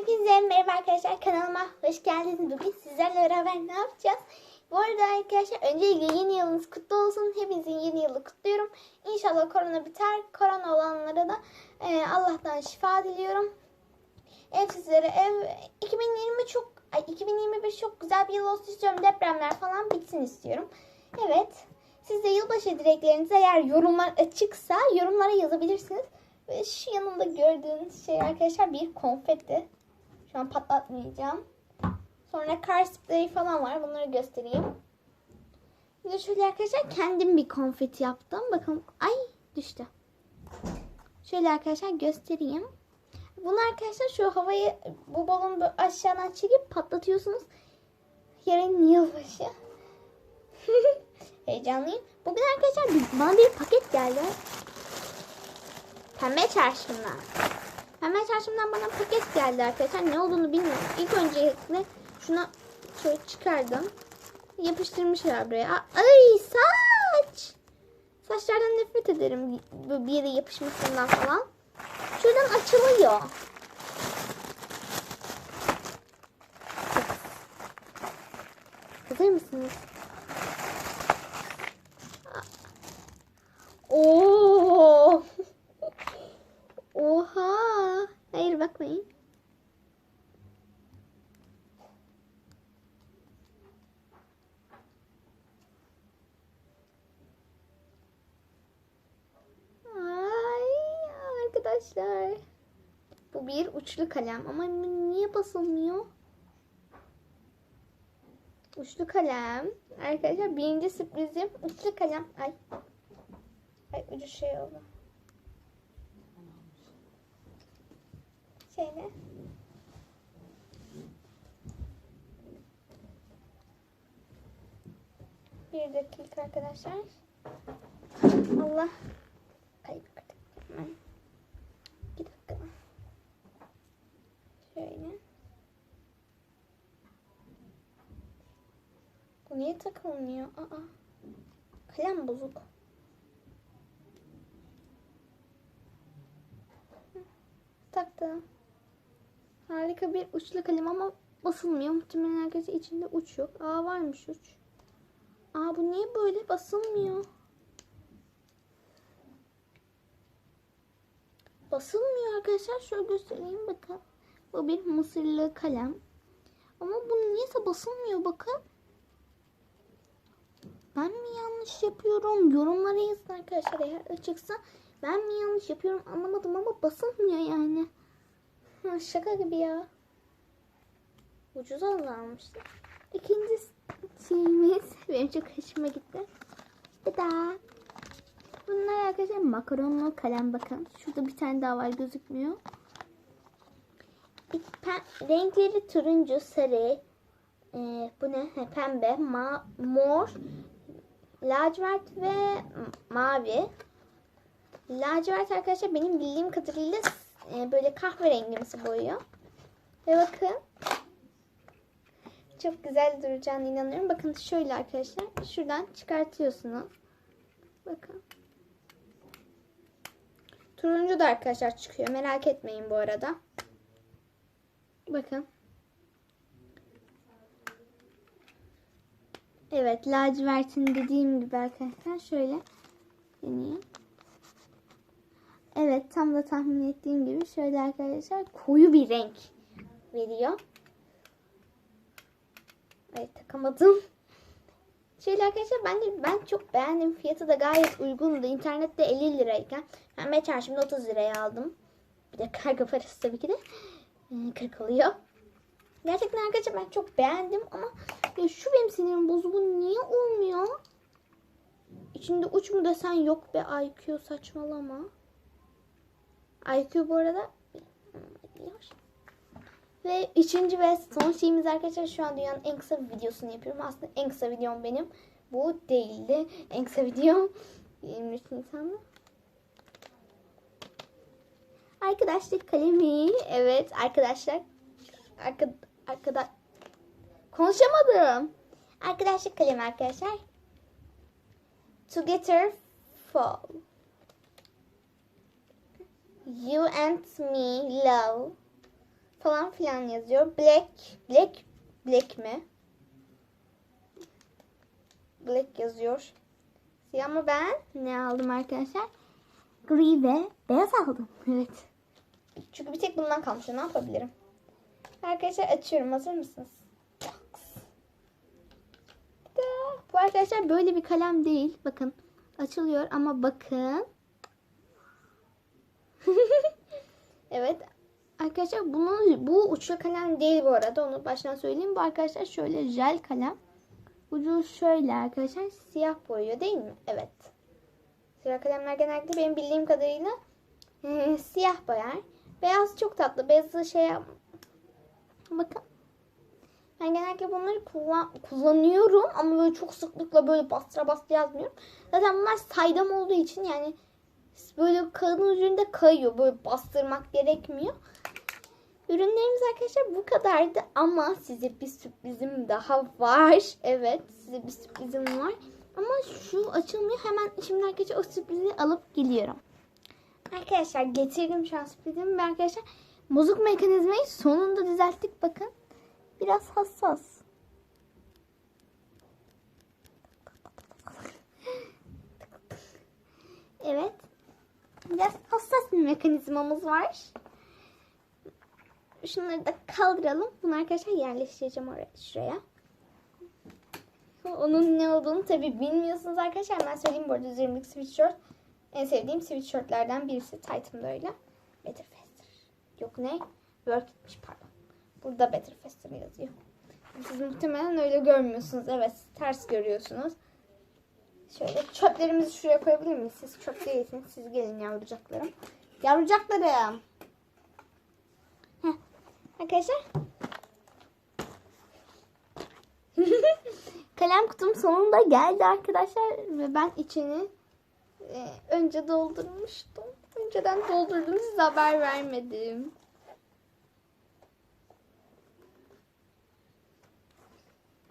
Hepinize merhaba arkadaşlar kanalıma hoş geldiniz. Bugün sizlerle beraber ne yapacağız? Bu arada arkadaşlar öncelikle yeni yılınız kutlu olsun. Hepinizin yeni yılı kutluyorum. İnşallah korona biter. Korona olanlara da e, Allah'tan şifa diliyorum. Ev sizlere ev 2020 çok ay 2021 çok güzel bir yıl olsun istiyorum. Depremler falan bitsin istiyorum. Evet. Siz de yılbaşı dilekleriniz eğer yorumlar açıksa yorumlara yazabilirsiniz. Ve şu yanımda gördüğünüz şey arkadaşlar bir konfeti. Şu an patlatmayacağım. Sonra kar spreyi falan var. Bunları göstereyim. Bir de şöyle arkadaşlar kendim bir konfeti yaptım. Bakın ay düştü. Şöyle arkadaşlar göstereyim. Bunu arkadaşlar şu havayı bu balonu aşağıdan çekip patlatıyorsunuz. Yarın yılbaşı. Heyecanlıyım. Bugün arkadaşlar bana bir paket geldi. Pembe çarşımdan. Pembe çarşımdan bana paket geldi arkadaşlar. Ne olduğunu bilmiyorum. İlk öncelikle şuna şöyle çıkardım. Yapıştırmışlar buraya. Ay saç. Saçlardan nefret ederim. Bir yere yapışmasından falan. Şuradan açılıyor. Hazır mısınız? Arkadaşlar. Bu bir uçlu kalem ama niye basılmıyor? Uçlu kalem. Arkadaşlar birinci sürprizim uçlu kalem. Ay. Ay ucu şey oldu. Şöyle. Bir dakika arkadaşlar. Allah. Kayıp Hemen. Bir dakika. Şöyle. Bu niye takılmıyor? Aa. Kalem bozuk. Taktım. Harika bir uçlu kalem ama basılmıyor. Muhtemelen arkadaşlar içinde uç yok. Aa varmış uç. Aa bu niye böyle basılmıyor? Basılmıyor arkadaşlar. Şöyle göstereyim bakın. Bu bir mısırlı kalem. Ama bu niyeyse basılmıyor bakın. Ben mi yanlış yapıyorum? Yorumlara yazın arkadaşlar eğer açıksa. Ben mi yanlış yapıyorum anlamadım ama basılmıyor yani. Ha, şaka gibi ya. Ucuz almıştı. İkinci şeyimiz benim çok hoşuma gitti. Bir daha. Bunlar arkadaşlar makaronlu kalem bakın. Şurada bir tane daha var gözükmüyor. Renkleri turuncu, sarı, e, bu ne? Pembe, ma- mor, lacivert ve mavi. Lacivert arkadaşlar benim bildiğim kadarıyla e, böyle kahverengimsi boyuyor. Ve bakın. Çok güzel duracağını inanıyorum. Bakın şöyle arkadaşlar. Şuradan çıkartıyorsunuz. Bakın. Turuncu da arkadaşlar çıkıyor. Merak etmeyin bu arada. Bakın. Evet lacivertin dediğim gibi arkadaşlar şöyle deneyeyim. Evet tam da tahmin ettiğim gibi şöyle arkadaşlar koyu bir renk veriyor. Evet takamadım. Şöyle arkadaşlar ben de ben çok beğendim. Fiyatı da gayet uygundu. İnternette 50 lirayken ben çarşımda 30 liraya aldım. Bir de kargo parası tabii ki de e, 40 oluyor. Gerçekten arkadaşlar ben çok beğendim ama ya şu benim sinirim bozu bu niye olmuyor? İçinde uç mu desen yok be IQ saçmalama. IQ bu arada ve üçüncü ve son şeyimiz arkadaşlar şu an dünyanın en kısa videosunu yapıyorum. Aslında en kısa videom benim. Bu değildi. En kısa videom 23 Nisan'da. Arkadaşlık kalemi. Evet arkadaşlar. Arka, arkada konuşamadım. Arkadaşlık kalemi arkadaşlar. Together fall. You and me love. falan filan yazıyor. Black, black, black mi? Black yazıyor. Ama ben ne aldım arkadaşlar? Gri ve beyaz aldım. Evet. Çünkü bir tek bundan kalmış. Ne yapabilirim? Arkadaşlar açıyorum. Hazır mısınız? Bu arkadaşlar böyle bir kalem değil. Bakın açılıyor ama bakın. evet. Arkadaşlar bunun bu uçlu kalem değil bu arada. Onu baştan söyleyeyim. Bu arkadaşlar şöyle jel kalem. Ucu şöyle arkadaşlar siyah boyuyor değil mi? Evet. Siyah kalemler genellikle benim bildiğim kadarıyla siyah boyar. Beyaz çok tatlı. Beyazı şey Bakın. Ben genellikle bunları kullan kullanıyorum ama böyle çok sıklıkla böyle bastıra bastıra yazmıyorum. Zaten bunlar saydam olduğu için yani böyle kağıdın üzerinde kayıyor. Böyle bastırmak gerekmiyor. Ürünlerimiz arkadaşlar bu kadardı ama size bir sürprizim daha var. Evet size bir sürprizim var. Ama şu açılmıyor. Hemen şimdi arkadaşlar o sürprizi alıp geliyorum. Arkadaşlar getirdim şu an sürprizimi. arkadaşlar bozuk mekanizmayı sonunda düzelttik. Bakın biraz hassas. Evet. Biraz hassas bir mekanizmamız var. Şunları da kaldıralım. Bunu arkadaşlar yerleştireceğim oraya, şuraya. Onun ne olduğunu tabi bilmiyorsunuz arkadaşlar. Ben söyleyeyim bu arada üzerimdeki sweatshirt. En sevdiğim sweatshirtlerden birisi. Titan böyle. Better Faster. Yok ne? Work etmiş pardon. Burada Better Faster yazıyor. Siz muhtemelen öyle görmüyorsunuz. Evet ters görüyorsunuz. Şöyle çöplerimizi şuraya koyabilir miyiz? Siz çöp değilsiniz. Siz gelin yavrucaklarım. Yavrucaklarım. Heh. Arkadaşlar. Kalem kutum sonunda geldi arkadaşlar. Ve ben içini e, önce doldurmuştum. Önceden doldurdum size haber vermedim.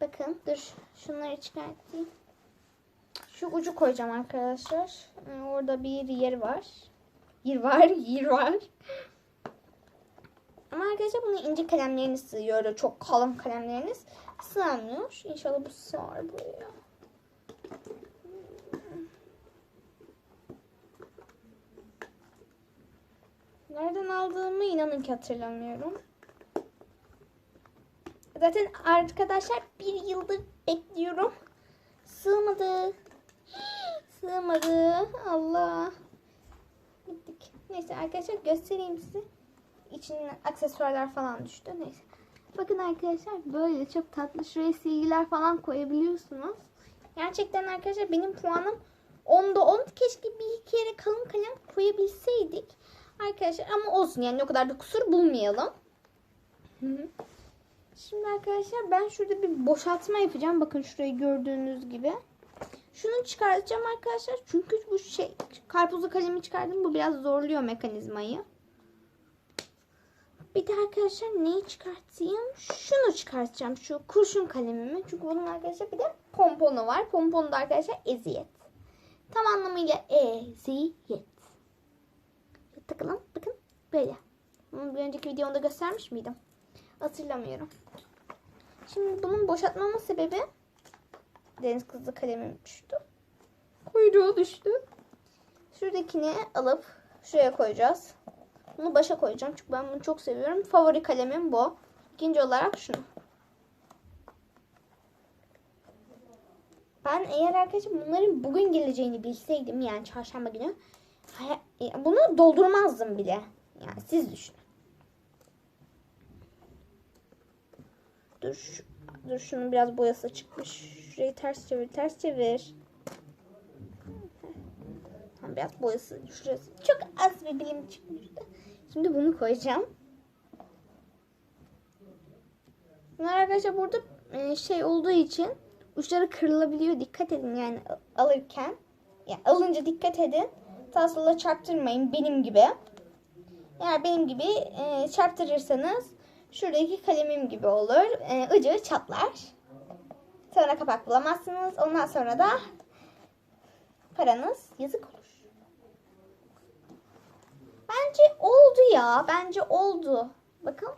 Bakın dur şunları çıkartayım. Şu ucu koyacağım arkadaşlar. Ee, Orada bir yer var. Yer var, yer var. Ama arkadaşlar bunu ince kalemleriniz sığıyor. Öyle çok kalın kalemleriniz sığamıyor. İnşallah bu sığar buraya. Nereden aldığımı inanın ki hatırlamıyorum. Zaten arkadaşlar bir yıldır bekliyorum. Sığmadı. Sığmadı. Allah. Gittik. Neyse arkadaşlar göstereyim size. İçine aksesuarlar falan düştü. Neyse. Bakın arkadaşlar böyle çok tatlı. Şuraya silgiler falan koyabiliyorsunuz. Gerçekten arkadaşlar benim puanım 10'da 10. Keşke bir iki yere kalın kalem koyabilseydik. Arkadaşlar ama olsun yani o kadar da kusur bulmayalım. Hı hı. Şimdi arkadaşlar ben şurada bir boşaltma yapacağım. Bakın şurayı gördüğünüz gibi. Şunu çıkartacağım arkadaşlar. Çünkü bu şey karpuzlu kalemi çıkardım. Bu biraz zorluyor mekanizmayı. Bir de arkadaşlar neyi çıkartayım? Şunu çıkartacağım. Şu kurşun kalemimi. Çünkü bunun arkadaşlar bir de pomponu var. Pomponu da arkadaşlar eziyet. Tam anlamıyla eziyet. Takalım. Bakın böyle. Bunu bir önceki videomda göstermiş miydim? Hatırlamıyorum. Şimdi bunun boşaltmamın sebebi deniz kızlı kalemim düştü. Kuyruğu düştü. Şuradakini alıp şuraya koyacağız. Bunu başa koyacağım çünkü ben bunu çok seviyorum. Favori kalemim bu. İkinci olarak şunu. Ben eğer arkadaşlar bunların bugün geleceğini bilseydim yani çarşamba günü e, bunu doldurmazdım bile. Yani siz düşünün. Dur, dur şunun biraz boyası çıkmış. Şurayı ters çevir, ters çevir. Tamam, biraz boyası şurası. Çok az bir bilim çıkmıştı. Şimdi bunu koyacağım. Bunlar arkadaşlar burada e, şey olduğu için uçları kırılabiliyor. Dikkat edin yani al- alırken. Yani alınca dikkat edin. Sağa sola çarptırmayın benim gibi. Eğer benim gibi e, çarptırırsanız şuradaki kalemim gibi olur. E, ucu çatlar. Sonra kapak bulamazsınız. Ondan sonra da paranız yazık olur. Bence oldu ya. Bence oldu. Bakın.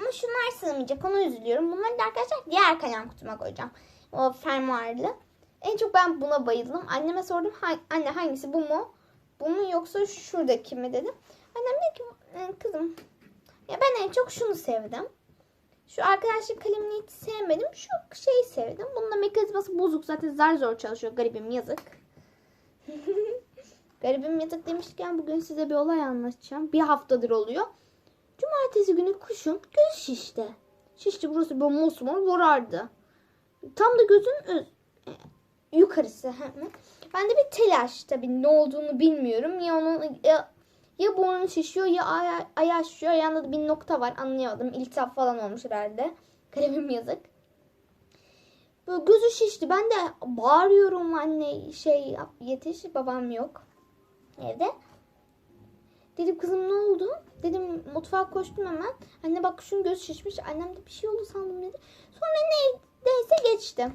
Ama şunlar sığmayacak. Ona üzülüyorum. Bunları da arkadaşlar diğer kalem kutuma koyacağım. O fermuarlı. En çok ben buna bayıldım. Anneme sordum. "Ha- Anne hangisi bu mu? Bu mu yoksa şuradaki mi dedim. Annem dedi ki "E, kızım ya ben en çok şunu sevdim. Şu arkadaşlık kalemini hiç sevmedim. Şu şeyi sevdim. Bunun da mekanizması bozuk. Zaten zar zor çalışıyor. Garibim yazık. Garibim yazık demişken bugün size bir olay anlatacağım. Bir haftadır oluyor. Cumartesi günü kuşum göz şişti. Şişti burası böyle mosmor morardı. Tam da gözün öz- yukarısı. hemen. Ben de bir telaş tabii ne olduğunu bilmiyorum. Ya onun ya, ya burnu şişiyor ya aya, ayağı şişiyor. Ayağında da bir nokta var anlayamadım. İltihap falan olmuş herhalde. Kalemim yazık. Böyle gözü şişti. Ben de bağırıyorum anne şey yetiş. Babam yok evde. Dedim kızım ne oldu? Dedim mutfağa koştum hemen. Anne bak şunun göz şişmiş. Annem de bir şey oldu sandım dedi. Sonra ne, neyse geçti.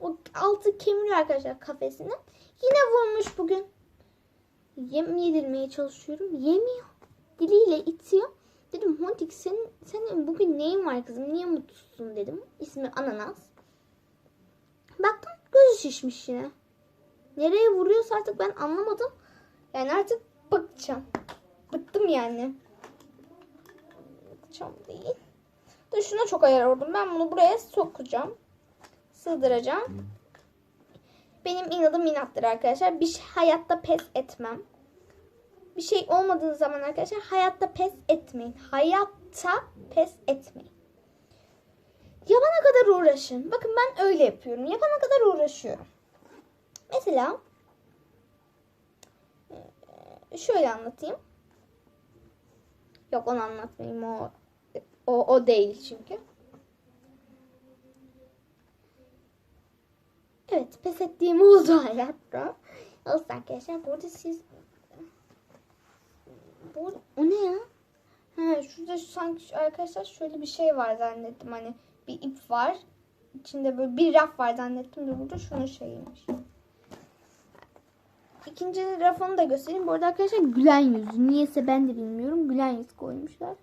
O altı kemiriyor arkadaşlar kafesini. Yine vurmuş bugün. Yem yedirmeye çalışıyorum. Yemiyor. Diliyle itiyor. Dedim Hontik senin, senin bugün neyin var kızım? Niye mutsuzsun dedim. İsmi Ananas. Baktım gözü şişmiş yine. Nereye vuruyorsa artık ben anlamadım. Yani artık bakacağım. Bıktım yani. Bakacağım değil. Dur şuna çok ayar oldum. Ben bunu buraya sokacağım. Sığdıracağım. Benim inadım inattır arkadaşlar. Bir şey hayatta pes etmem. Bir şey olmadığı zaman arkadaşlar hayatta pes etmeyin. Hayatta pes etmeyin. Yapana kadar uğraşın. Bakın ben öyle yapıyorum. Yapana kadar uğraşıyorum. Mesela e, şöyle anlatayım. Yok onu anlatmayayım. O o, o değil çünkü. Evet pes ettiğim oldu hayatta. Olsun arkadaşlar. Burada siz bu, o ne ya? Ha, şurada sanki arkadaşlar şöyle bir şey var zannettim. Hani bir ip var. İçinde böyle bir raf var zannettim de burada şunun şeyiymiş. İkinci rafını da göstereyim. Bu arada arkadaşlar gülen yüz. Niyeyse ben de bilmiyorum. Gülen yüz koymuşlar.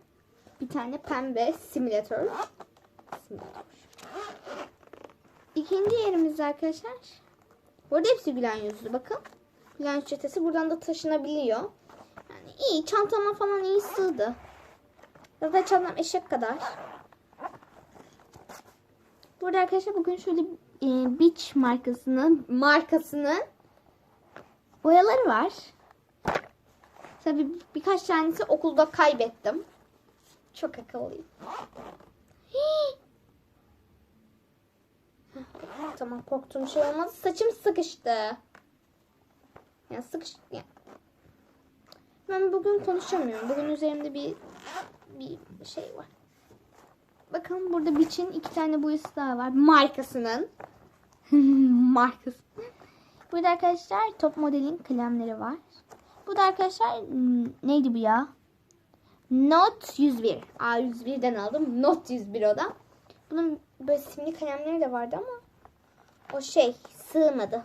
Bir tane pembe simülatör. Simülatör. İkinci yerimiz arkadaşlar. Burada hepsi gülen yüzlü. Bakın. Gülen yüz çetesi buradan da taşınabiliyor. Yani iyi. Çantama falan iyi sığdı. Zaten çantam eşek kadar. Burada arkadaşlar bugün şöyle e, Beach markasının markasının boyaları var. Tabii birkaç tanesi okulda kaybettim. Çok akıllıyım. Tamam korktuğum şey olmaz. Saçım sıkıştı. Ya sıkış ya. Ben bugün konuşamıyorum. Bugün üzerimde bir bir şey var. Bakın burada Beach'in iki tane boyası daha var. Markasının. Markası. Burada arkadaşlar top modelin kalemleri var. Bu da arkadaşlar hmm, neydi bu ya? Note 101. A101'den aldım. Note 101 o da. Bunun böyle simli kalemleri de vardı ama o şey sığmadı.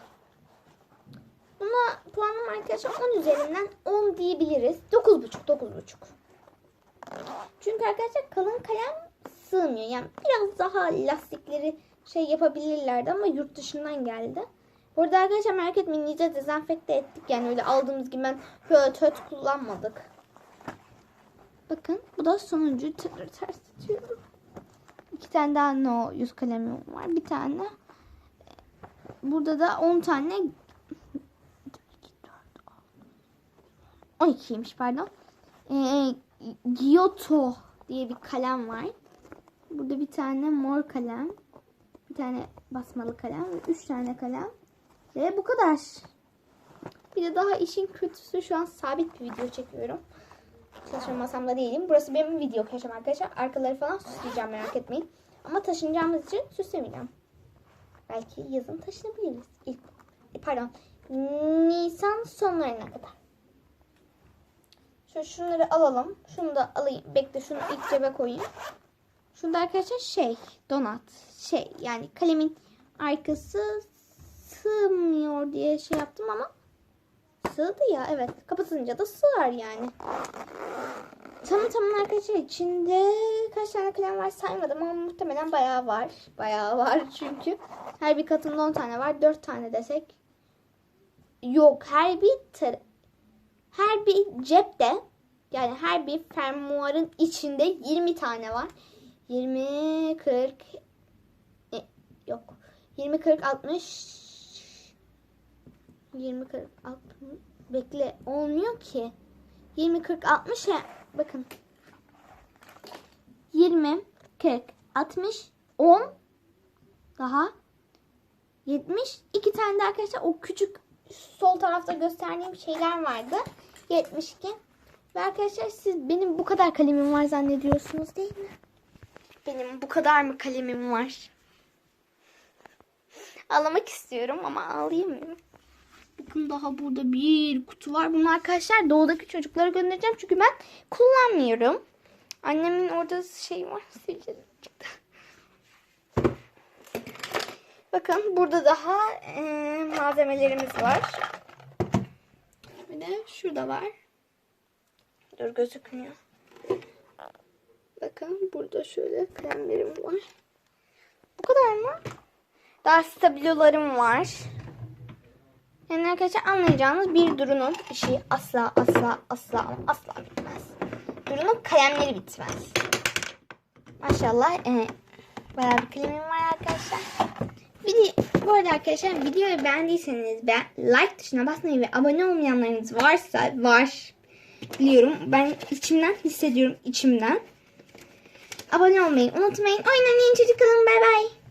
Buna puanım arkadaşlar 10 üzerinden 10 diyebiliriz. 9.5 9.5. Çünkü arkadaşlar kalın kalem sığmıyor. Yani biraz daha lastikleri şey yapabilirlerdi ama yurt dışından geldi. Burada arkadaşlar merak etmeyin iyice dezenfekte ettik. Yani öyle aldığımız gibi ben höt höt kullanmadık. Bakın bu da sonuncu tekrar ters tutuyorum. İki tane daha no yüz kalemim var. Bir tane. Burada da 10 tane 12'ymiş pardon. Ee, Giotto diye bir kalem var. Burada bir tane mor kalem. Bir tane basmalı kalem. ve Üç tane kalem. Ve bu kadar. Bir de daha işin kötüsü şu an sabit bir video çekiyorum. Çalışma masamda değilim. Burası benim video köşem arkadaşlar. Arkaları falan süsleyeceğim merak etmeyin. Ama taşınacağımız için süslemeyeceğim. Belki yazın taşınabiliriz. İlk, e, pardon. Nisan sonlarına kadar. Şu şunları alalım. Şunu da alayım. Bekle şunu ilk cebe koyayım. Şurada arkadaşlar şey donat şey yani kalemin arkası sığmıyor diye şey yaptım ama sığdı ya evet kapatınca da sığar yani. Tamam tamam arkadaşlar içinde kaç tane kalem var saymadım ama muhtemelen bayağı var. Bayağı var çünkü. Her bir katında 10 tane var. 4 tane desek. Yok her bir her bir cepte yani her bir fermuarın içinde 20 tane var. 20 40 e, yok. 20 40 60 20 40 60 bekle olmuyor ki. 20 40 60 ya bakın. 20 40 60 10 daha 70 iki tane de arkadaşlar o küçük sol tarafta gösterdiğim şeyler vardı. 72 ve arkadaşlar siz benim bu kadar kalemim var zannediyorsunuz değil mi? Benim bu kadar mı kalemim var? Ağlamak istiyorum ama ağlayamıyorum. Bakın daha burada bir kutu var. Bunu arkadaşlar doğudaki çocuklara göndereceğim. Çünkü ben kullanmıyorum. Annemin orada şey var. Çıktı. Bakın burada daha e, malzemelerimiz var. Bir de şurada var. Dur gözükmüyor. Bakın burada şöyle kremlerim var. Bu kadar mı? Daha stabilolarım var. Yani arkadaşlar anlayacağınız bir Duru'nun işi asla asla asla asla bitmez. Duru'nun kalemleri bitmez. Maşallah e, bayağı bir kalemim var arkadaşlar. Video, bu arada arkadaşlar videoyu beğendiyseniz ben like tuşuna basmayı ve abone olmayanlarınız varsa var biliyorum. Ben içimden hissediyorum içimden. Abone olmayı unutmayın. Oynayın çocuk kalın. Bay bay.